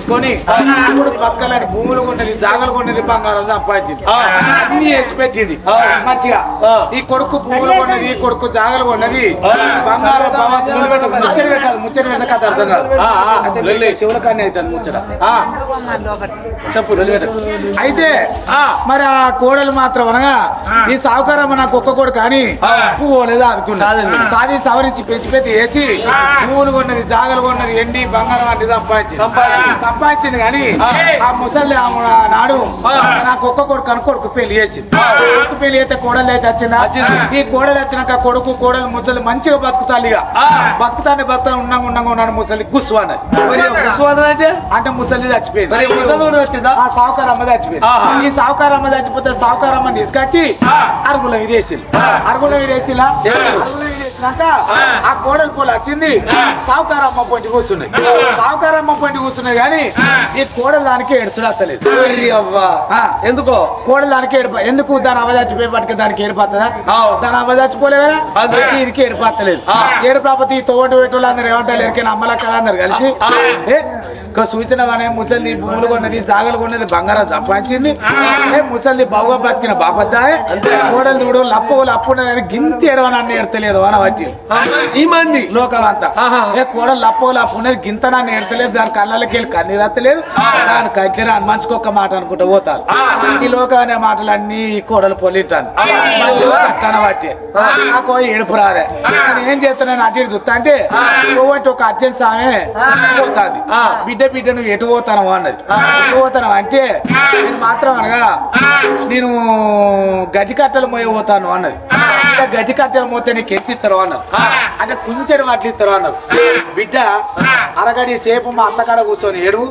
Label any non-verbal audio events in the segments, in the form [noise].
చేసుకొని ఇప్పుడు బతకాలని భూములు కొన్నది జాగలు కొన్నది బంగారం సంపాదించింది. అన్ని వేసి పెట్టింది. మంచిగా. ఈ కొడుకు భూములు కొన్నది ఈ కొడుకు జాగలు కొన్నది బంగారం ముచ్చట పెట్టాలి ముచ్చట పెట్ట కథ అర్థం కాదు. అయితే శివుల కన్య అవుతుంది ముచ్చట. చెప్పు. అయితే మరి ఆ కోడలు మాత్రం అనగా ఈ సావుకారమ్మ నాకు ఒక్క కొడుకు కానీ పువ్వు లేదా అనుకున్నా. సాది సవరించి పెంచి పెట్టి వేసి పువ్వులు కొన్నది జాగలు కొన్నది ఎండి బంగారం అంటే సంపాదించింది. సంపాదించింది కానీ ఆ. ముసలి ఆమె నాడు నాకు ఒక్క కొడుకు అని కొడుకు పెళ్ళి చేసింది. కొడుకు పెళ్ళి అయితే కోడలు అయితే వచ్చిందా? ఈ కోడలు వచ్చినాక కొడుకు కోడలు ముసలి మంచిగా బతుకుతారు ఇక. బతుకుతానే బతుకుతా ఉన్నాగా ఉన్నాగా ఉన్నాడు ముసలి అన్నది. అంటే? అంటే ముసలి చచ్చిపోయింది. మరి ముసలి కూడా వచ్చిందా? ఆ సావుకారమ్మ చచ్చిపోయింది. ఈ సావుకారమ్మ చచ్చిపోతే సావుకారమ్మ తీసుకొచ్చి అరుగుల విదేశీలు అరుగుల విదేశీలా అరుగుల విదేశినాక ఆ. కోడలు కోలు వచ్చింది. సావుకారమ్మ పొంటి కూర్చున్నాయి. సావుకారమ్మ పొంటి కూర్చున్నాయి కానీ ఈ కోడలు దానికి ఏడుచుడు అసలేదు. ఎందుకో? కోడలు దానికి ఏడుప ఎందుకు దాని అవ్వ చచ్చిపోయి పట్టుక దానికి ఏడిపోతుందా. దాని అవ్వ చచ్చిపోలే కదా. దీనికి ఏడిపోతలేదు ఆ. ఏడుపాపతి ఈ తోటి పెట్టోళ్ళు అందరు ఏమంటారు ఎరికైనా అమ్మలక్కలు అందరు కలిసి సూచన అనే ముసలి భూములు కొన్నది జాగలు కొన్నది బంగారం సంపాదించింది. ముసలి బావుగా బతికిన బాపద్దాయే. కోడలు చూడు లప్పు లప్పు ఉన్నది గింత ఎడవని అన్న ఎడతలేదు అని బట్టి ఈ మంది. లోకం అంతా. ఏ కోడలు లప్పు లప్పు ఉన్నది గింత నన్ను ఎడతలేదు దాని కళ్ళకి వెళ్ళి కన్నీరు అత్తలేదు. దాని కట్టిన మనిషికి ఒక్క మాట అనుకుంటూ పోతారు. ఈ లోకం అనే మాటలన్నీ ఈ కోడలు పొలిటాను కట్టన బట్టి నాకు ఏడుపు రాదే. నేను ఏం చేస్తున్నాను అటు చూస్తా అంటే ఒక అర్జెంట్ సామె పోతాది. బిడ్డ బిడ్డ నువ్వు ఎటు పోతాను అన్నది. ఎటు పోతాను అంటే నేను మాత్రం అనగా నేను గడ్డి కట్టెలు మోయ పోతాను అన్నది. ఇంకా గడ్డి కట్టెలు మోతే నీకు ఎత్తిస్తారు అన్నది. అంటే కుంచెడు వాటిలు ఇస్తారు అన్నది. బిడ్డ అరగడి సేపు మా అత్తకాడ కూర్చొని ఏడు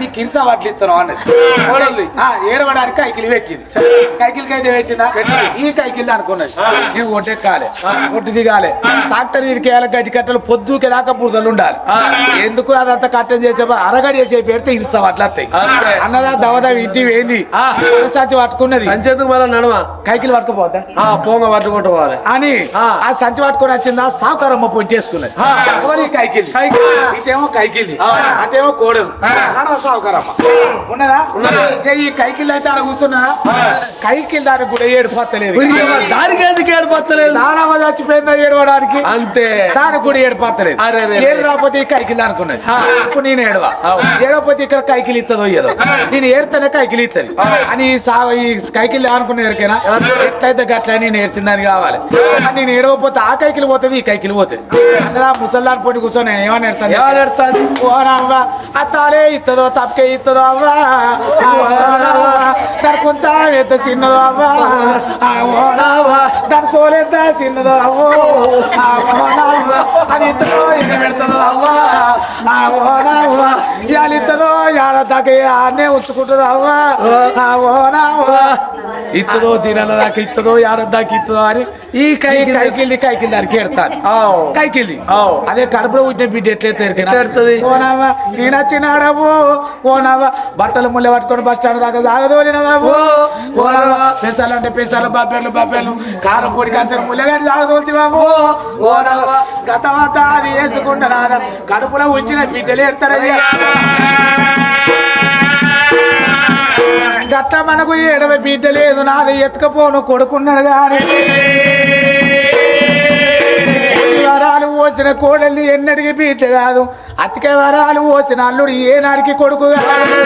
నీ కింస వాటిలు ఇస్తారు అన్నది. ఏడవడానికి కైకిలి పెట్టింది. కైకిలికి అయితే పెట్టిందా? ఈ కైకిల్ అనుకున్నది. నేను ఒడ్డెక్కాలి ఒడ్డు దిగాలి. ట్రాక్టర్ ఇది గడ్డి కట్టలు పొద్దుకి దాకా బురదలు ఉండాలి. ఎందుకు అదంతా కట్టం చేసే అరగడి చేసే పెడితే ఇల్సా అట్లా. అన్నదా దవద ఇంటి ఏంది. సంచి పట్టుకున్నది. మళ్ళీ నడవ కైకిలు పట్టుకుపోద్దా? ఆ పోంగ పట్టుకుంటూ పోవాలి అని ఆ. సంచి పట్టుకొని వచ్చిందా సావుకారమ్మ పొంచి చేసుకున్నది. కైకిలి. ఇటేమో కైకిలి. అటేమో కోడలు. నడవ సావుకారమ్మ ఉన్నదా? ఈ కైకిల్ అయితే ఆడ కూర్చున్నా. కైకిల్ దానికి కూడా ఏడు పోతలేదు ఒర్రి అవ్వ, దానికి ఎందుకు ఏడిపోతలేదు దానమ్మ చచ్చిపోయిందా ఏడవడానికి? అంతే. దానికి కూడా ఏడిపోతలేదు ఏడు రాకపోతే ఈ కైకిల్ అనుకున్నది. ఇప్పుడు నేను ఏడవా. ఏడవపోతే ఇక్కడ కైకిల్ ఇస్తుందో ఏదో. నేను ఏడుతానే కైకిల్ ఇస్తుంది అని ఈ సా ఈ కైకిల్ అనుకున్న ఎరికైనా ఎట్లయితే గట్ల నేను ఏడ్చిందని కావాలి మరి నేను ఏడవపోతే ఆ కైకిల్ పోతుంది ఈ కైకిల్ పోతుంది. అందులో ముసల్దాన్ పొడి కూర్చొని ఏమని ఎడతాది ఓనవ్వ అత్తాలే ఇత్తదో తప్పకే ఇత్తదో అవ్వా? ఆ దాని కొంచెం ఎంత చిన్నదో అవ్వా? ఆ దాని సోలు ఎంత చిన్నదో అవ్వో? ఆ అది ఇత్తదో ఇక పెడతదో అవ్వా? ఆ ఓనవ్వ, ఇవాళ ఇత్తదో ఏడ దాకా ఆడనే ఓనవ్వ ఇత్తదో దినాల దాకా ఇత్తదో ఏడ దాకా ఇత్తదో అని ఈ కైకి కైకిల్లి కైకిల్లి దానికి ఎడతాను ఆవ్. కైకిల్లి. అదే కడుపులో పుట్టిన బిడ్డ ఎట్లయితే? ఓనావా నేను వచ్చినాడవు ఓనావా బట్టలు ముళ్ళ పట్టుకొని బస్ స్టాండ్ దాకా సాగదోలిన బాబు. ఓనావా పెసాలు అంటే పెసాలు బాపేలు బాపేలు కారం పొడి కంచరు ముళ్ళగాని సాగదోల్చి బాబు. ఓనావా గతమంతా అది వేసుకుంటున్నా కడుపులో ఉంచిన బిడ్డలు ఎడతారయ్యా గట్ట మనకు ఏడవ బిడ్డ లేదు నాది ఎత్తుకపోను కొడుకున్నాడు గాని. వరాలు పోసిన కోడల్ని ఎన్నటికి బిడ్డ కాదు. అతికే వరాలు పోసిన అల్లుడు ఏనాడికి కొడుకు కాదు.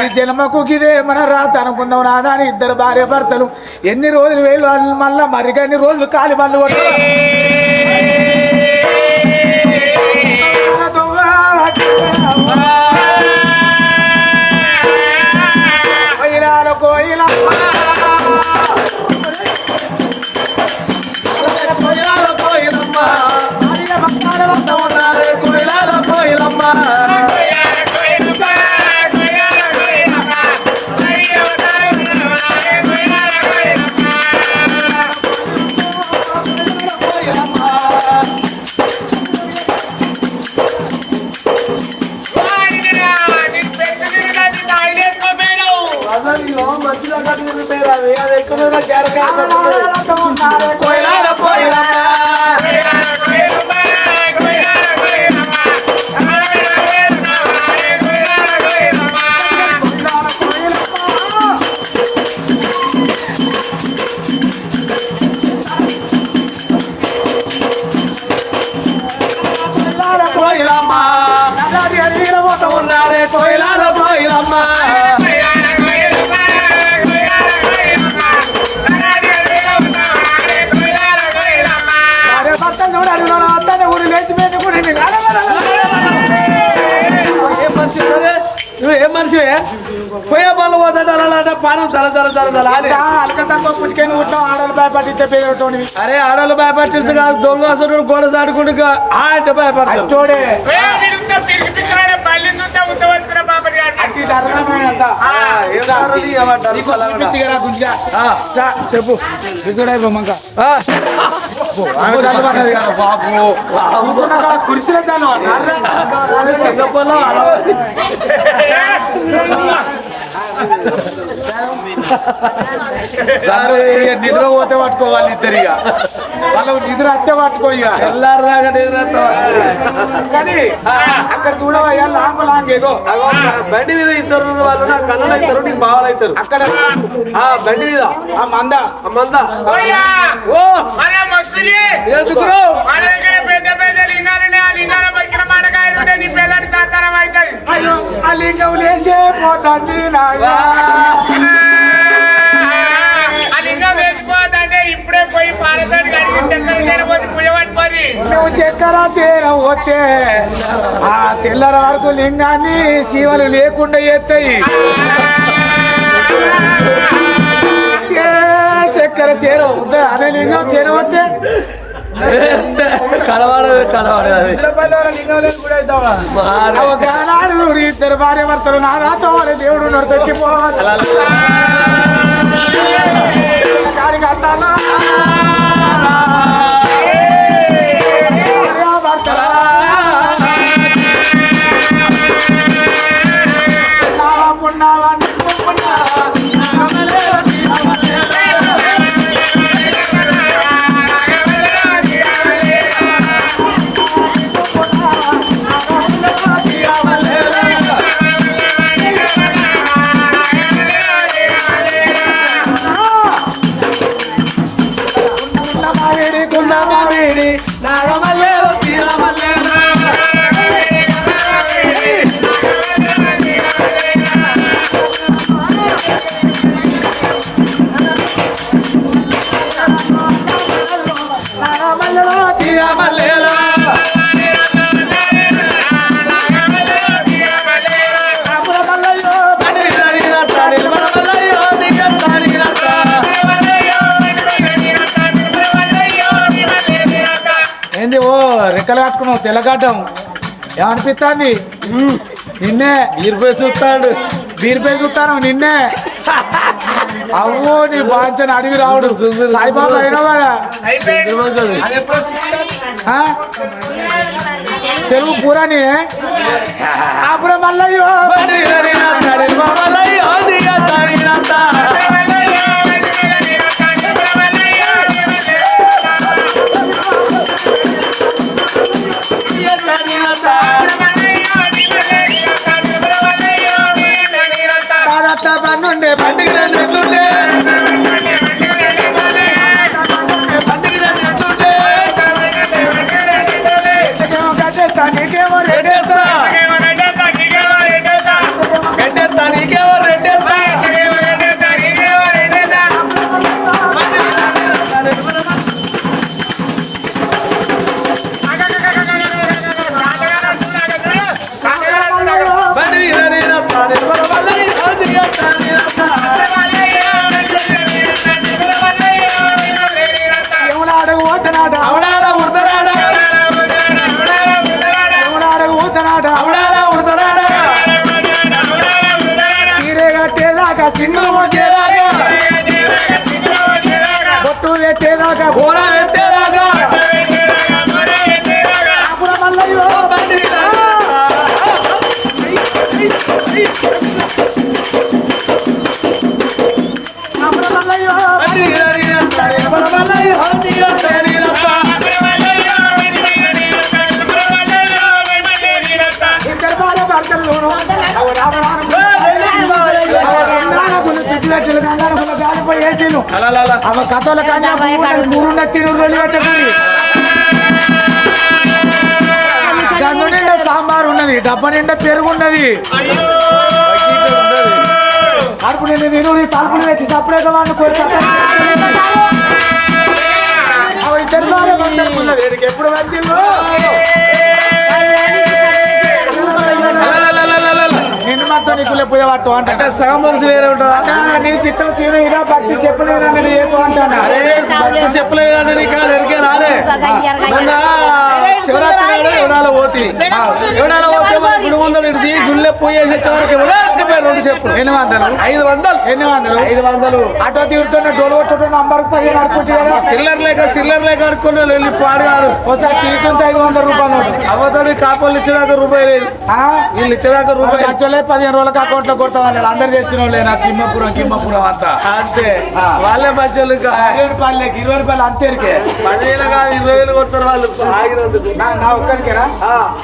ఈ జన్మకు గిదే మన రాత అనుకుందాం నాదాని ఇద్దరు భార్య భర్తలు. ఎన్ని రోజులు వేలు మళ్ళా మరిగన్ని రోజులు కాలి మళ్ళీ కొట్టారు పోయే పనులు పానం తల తల తల తల ఉంటాం ఆడలు భయపడితే అరే కాదు దొంగ అసలు గోడ సాడుకుంటూ ఆ అంటే భయపడతారు చూడే బాబరి ఇది అర్థమైనంత. ఏం కారణం ఇవ్వమంటారు నీకు పిచ్చిగా గుంజిగా. ఆ. రా, చెప్పు దిగుడే బొమ్మంక ఆ. ఆమె చాలు పడ్డది కదా. కూర్చున్నా కాడ కుర్చీలో చాలు అన్నారా? సింగపూర్లో అలవాటు [laughs] నిద్ర పోతే పట్టుకోవాలి ఇద్దరు ఇక వాళ్ళకు నిద్ర అత్తే పట్టుకో ఇక. తెల్లారిదాకా నిద్రతో కానీ అక్కడ చూడవయ్యా లాంగ్ లాంగ్ ఏదో. బండి మీద ఇద్దరు వాళ్ళు నా కన్నలు అవుతారు నీకు బావలు అవుతారు అక్కడ ఆ బండి మీద. ఆ మంద. అమ్మందా ఓ! మన మస్తులి ఎందుకు పెద్ద పెద్ద లింగాలు ఆ లింగాల పైన ఉంటే నీ పిల్లడి తాతరం అవుతుంది అయ్యో ఆ లింగం లేచే పోతుంది ఇప్పుడే పోయి కడిగి చక్కెర నువ్వు చక్కెర ఆ తెల్లర వరకు లింగాన్ని శివలు లేకుండా ఎత్తాయి. చక్కెర తీరం ఉందా? అనే లింగం తీరవద్దే ఒకనాడు చూడు ఇద్దరు భార్య భర్తలు నానాతో వారి దేవుడు నడు రెక్కలు కట్టుకున్నావు తెల్లగడ్డం. ఏమనిపిస్తుంది నిన్నే ఈర్పే చూస్తాడు. బీర్పే చూస్తాను నిన్నే. అవ్వో నీ బాంచని అడిగి రావుడు. సాయిబాబా కదా? ఆ? తెలుగు పూరాని అప్పుడు [laughs] మల్లయ్యో. అవ కథల కానీ మూడున్న తిరు రోజులు పెట్టకూరి గందు నిండా ఉన్నది డబ్బా నిండా పెరుగున్నది కడుపు నిండా నేను నీ తలుపులు పెట్టి సపరేట్ ఉన్నది వీడికి ఎప్పుడు వచ్చిందో నిన్ను మాత్రం నీకు పోయే పట్టు అంట సగం మనసు వేరే ఉంటుందా నీ చిత్తం చీర ఇలా భక్తి చెప్పులు నేను ఏదో అంటాను అరే భక్తి చెప్పలేదంటే నీకు ఎరికే రాలే. మొన్న శివరాత్రి ఎవడాల పోతి. ఎవడాల పోతే గుడి ముందర ఇడిచి గుళ్ళె పోయేసి వచ్చే వరకు ఎవడో ఎత్తిపోయారు రెండు చెప్పులు. ఎన్ని వందలు? ఐదు వందలు. ఎన్ని వందలు? ఐదు వందలు. ఆటో తీరుతున్న డోలు కొట్టున్న నంబర్ పదిహేను కదా? సిల్లర్ లేక సిల్లర్ లేక అనుకున్న వెళ్ళి పాడుగారు ఒకసారి తీసుకొని ఐదు వందల రూపాయలు. అవతలి కాపాలు ఇచ్చేదాకా రూపాయి లేదు? వీళ్ళు ఇచ్చేదాకా రూపాయి లక్షలే పదిహేను రోజులకు అకౌంట్లో కొడతామని అందరు తెచ్చిన వాళ్ళే నా కిమ్మపురం కిమ్మపురం అంతా. అంతే. వాళ్ళే మధ్యలో పదిహేను రూపాయలు ఇరవై రూపాయలు అంతేరికే పదివేలు కాదు ఇరవై వేలు కొడతారు వాళ్ళు. నా నా ఒక్కడికేనా?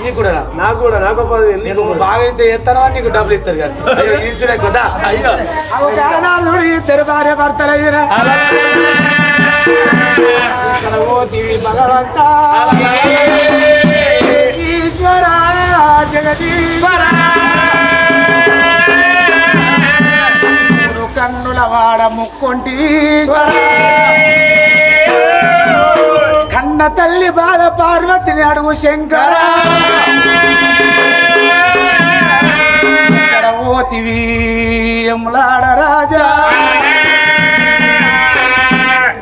నీకు కూడా నాకు కూడా నాకు పదివేలు. నీకు నువ్వు బాగా అయితే ఎత్తానో నీకు డబ్బులు ఇస్తారు కదా. ఇచ్చుడే కదా. అయ్యో. ఇద్దరు భార్య భర్తలయ్యినా భగవంత ఈశ్వర జగదీశ్వర కన్నుల వాడ ముక్కొంటి కన్న తల్లి బాధ పార్వతిని అడుగు శంకర. ఇక్కడ ఓతివి రాజా.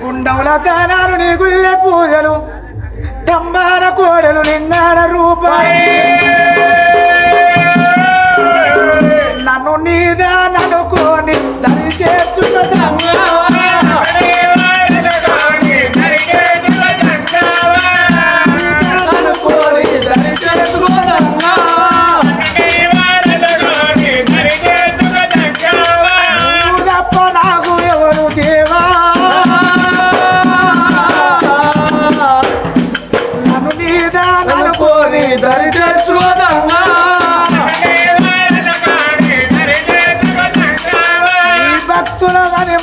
గుండముల దానాలు నీ గుళ్ళె పూజలు టంబార కోడలు నిన్నాడ రూపాయి నన్ను నీదా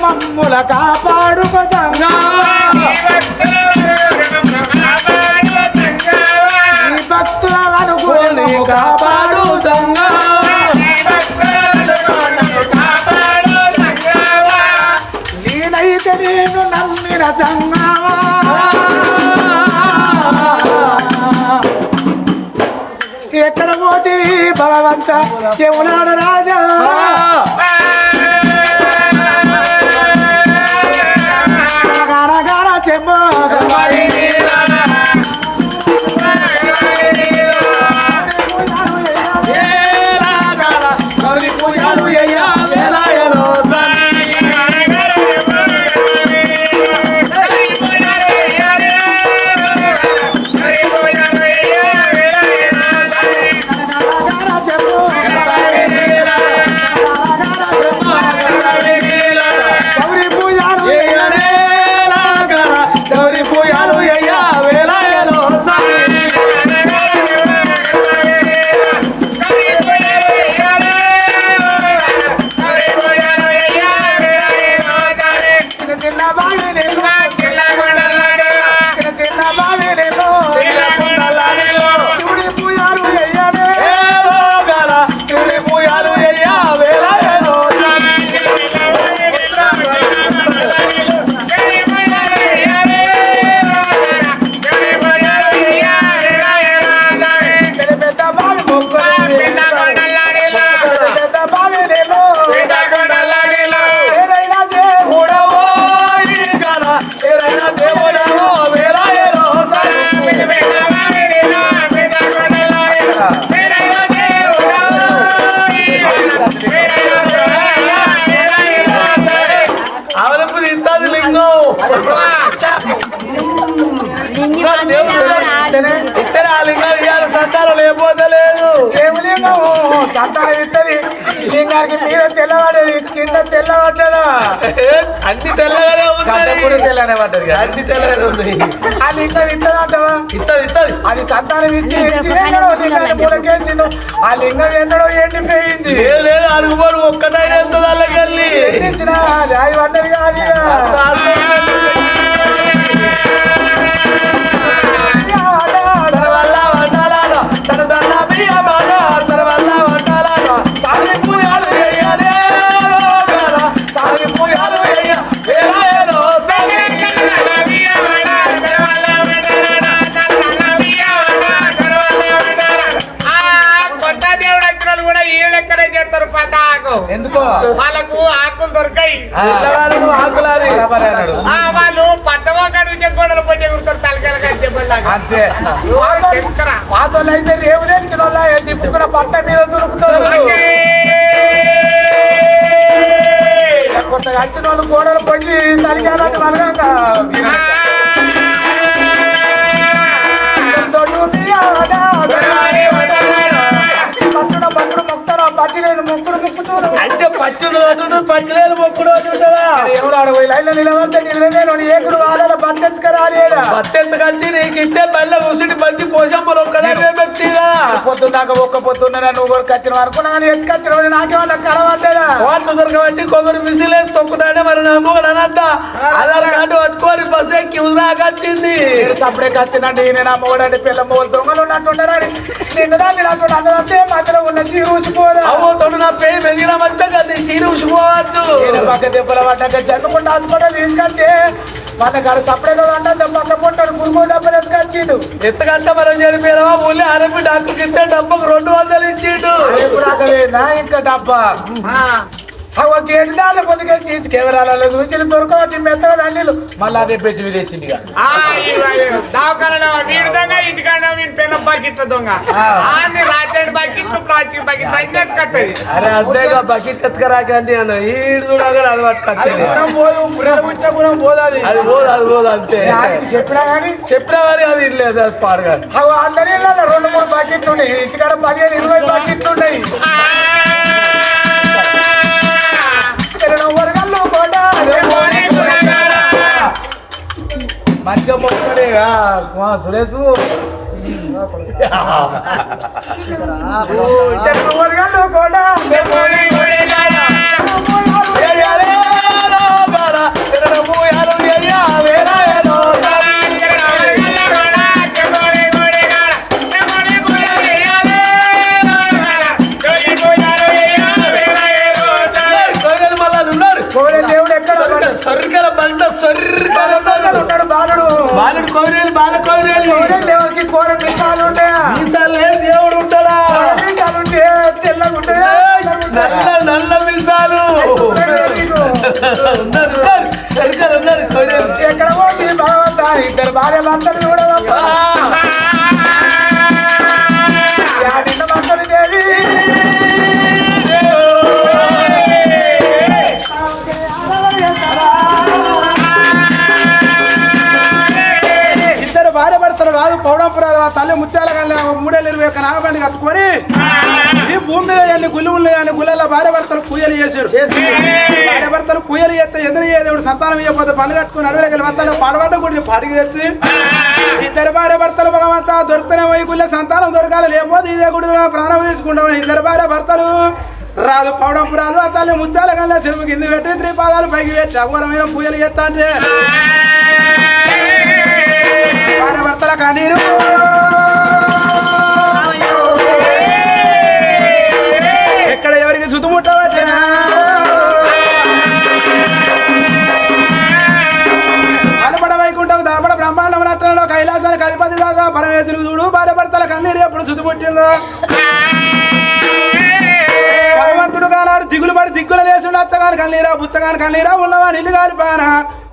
మమ్ముల కాపాడుకో Jembo. సంతానం సంతానం ఇద్దరి లింగానికి మీద తెల్లవాడేది కింద తెల్లబడ్డదా అన్ని తెల్లగానే ఉన్నాయి తెల్లనే పడ్డది. అన్ని తెల్లగానే ఉన్నాయి ఆ లింగం ఇద్దదంటవా ఇత్తది ఇత్తది. అది సంతానం ఇచ్చి ముడకేసిండు ఆ లింగం ఎన్నడో ఎండిపోయింది లేదు లేదు అడుగుబడు ఒక్కటైనా ఎంత దాళ్ళకెళ్ళి ఇచ్చిన అది పడ్డది కాదు వాళ్ళకు ఆకులు దొరకాయి. ఆకులారి బరాబరే అన్నాడు. ఆ వాళ్ళు పట్టవా కడుగు గోడలు పట్టి ఎగురుతారు తలకాయల కంటే అంతే. శంకర పాతోళ్ళు అయితే రేవు నేర్చిన వాళ్ళ తిప్పుకున్న పట్ట మీద దొరుకుతారు. కొత్తగా వచ్చిన వాళ్ళు గోడలు పట్టి తరిగాలని మలగాక అటు పచ్చిలేలు మొక్కుడు ఎవరు లైన్లో ఏకుడు వాళ్ళ నీకు ఇస్తే బల్ల పోషంపులు ఒక్కడే పొద్దున్నాక ఒక్క పొద్దున్న నువ్వు కూడా కచ్చిన అనుకున్నా కానీ ఎత్తుకొచ్చిన నాకేమన్నా కలవట్లేదా కోట్లు దొరకబట్టి కొబ్బరి మిసిలేదు తొక్కుతాడే మరి నా మూడు అనద్దా ఆధార్ కార్డు పట్టుకొని బస్ ఎక్కి నేను సప్పుడే కచ్చినండి నేను అమ్మఒడండి పిల్ల మొగలు దొంగలు ఉన్నట్టున్నారని నిన్న దాన్ని నాకు అన్నదంటే మధ్యలో ఉన్న సీరు ఊసిపోదా? అవ్వ తోడు నా పేరు మెదిగిన మధ్య కదా సీరు ఉసిపోవద్దు నేను పక్క దెబ్బల పడ్డాక జన్మకుండా హాస్పిటల్ తీసుకెళ్తే మన సప్పుడే కదా అంటే పక్క పొట్టాడు గురుగు డబ్బులు ఎత్తుకొచ్చిండు ఎంతకంటే మనం చనిపోయినావా ఊళ్ళో ఆర్ఎంపీ డాక్టర్కి ఇస్తే డబ్బుకు రెండు వందలు ఇచ్చిండు. ఇంకా డబ్బా? అవ గేటు దాని పొద్దుకే సీసీ కెమెరాలలో చూసి దొరకవచ్చు మెత్తగా దండీలు. మళ్ళీ అదే పెట్టి విదేశీండి దావకాలలో వీడి దొంగ ఇంటికాడ వీడి పిల్ల బకెట్ దొంగ. ఆ. అన్ని రాత్రి బకెట్లు ప్లాస్టిక్ బకెట్ అన్ని ఎత్తుకొత్తది. అరే అంతేగా బకెట్ ఎత్తుకరాకండి అన్న ఈడు చూడగా అది పట్టుకొచ్చింది అది. అది పోదు అది పోదు అంతే. ఆయనకి చెప్పినా కానీ? చెప్పినా కానీ అది లేదు అది పాడుగా అందరి రెండు మూడు బకెట్లు ఉన్నాయి. ఇంటికాడ పదిహేను ఇరవై బకెట్లు ఉన్నాయి. శరణం వరగల్లు కొండ మంచిగా సురేష్ వరగల్లు ఇద్దరు భార్య భర్తలు చూడవమ్మా నిన్న భర్తలు దేవి ఇద్దరు భార్య భర్తలు రాదు పౌడంపురాలు తల్లి ముత్యాల కన్నా మూడేళ్ళు ఇరవై ఒక్క నాగబండి కట్టుకొని భూమి మీద ఎన్ని గుళ్ళు ఉన్నాయి అని గుళ్ళల్లో భార్య భర్తలు పూజలు చేశారు. భార్య భర్తలు పూజలు చేస్తే ఎదురు దేవుడు సంతానం ఇవ్వకపోతే పనులు కట్టుకుని అడవిలోకి వస్తాడు పాడబడ్డ గుడిని పాటికి తెచ్చి ఇద్దరు భార్య భర్తలు భగవంతా దొరుకుతూనే పోయి గుళ్ళ సంతానం దొరకాలి. లేకపోతే ఇదే గుడిలో ప్రాణం తీసుకుంటామని ఇద్దరు భార్య భర్తలు రాదు పౌడంపు రాదు తల్లి ముత్యాల కన్నా చెరువు కింద పెట్టి త్రిపాదాలు పైకి పెట్టి అఘోరమైన పూజలు చేస్తా అంటే భార్య భర్తల కన్నీరు. ఎక్కడ ఎవరికి చుట్టుముట్టవచ్చా అనపడ వైకుంఠం దాపడ బ్రహ్మాండం నట్టంలో కైలాసానికి అధిపతి దాదా పరమేశ్వరుడు చూడు భార్య భర్తల కన్నీరు ఎప్పుడు చుట్టుముట్టిందో భగవంతుడు కానాడు దిగులు పడి దిగ్గులు లేచుండు అచ్చగాని కన్నీరా బుచ్చగాని కన్నీరా ఉన్నవా నిల్లు కాలిపానా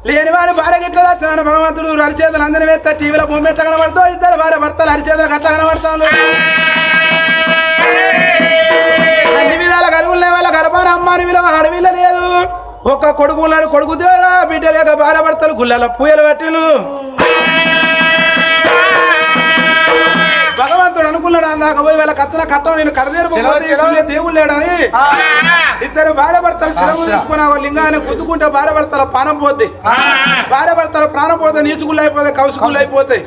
లేని వారి భార్య గిట్ల వచ్చినాడు భగవంతుడు. అరిచేతులు అందరి వేస్తా టీవీలో భూమి ఎట్లా కనబడుతూ ఇద్దరు భార్య భర్తలు అరిచేతులు అట్లా కనబడతాను కలుగులే వాళ్ళ గర్భాన అమ్మాని విలువ అడవిలో లేదు. ఒక్క కొడుకు ఉన్నాడు కొడుకు బిడ్డ లేక భార్య భర్తలు గుళ్ళల పూయలు పట్టిలు భగవంతుడు అనుకున్నాడు అందాక పోయి వాళ్ళ కత్తల కట్టం నేను కడదేరు దేవుడు లేడని ఇద్దరు భార్య భర్తలు శిరము తీసుకుని ఆ లింగాన్ని గుద్దుకుంటే భార్య భర్తల ప్రాణం పోద్ది. భార్య భర్తల ప్రాణం పోతే నీసుకుళ్ళు అయిపోతాయి కౌసుకుళ్ళు అయిపోతాయి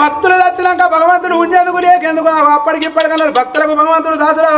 భక్తులు వచ్చినాక భగవంతుడు ఉండేందుకు లేకెందుకు? అప్పటికి ఇప్పటికన్నారు భక్తులకు భగవంతుడు దాసుడు.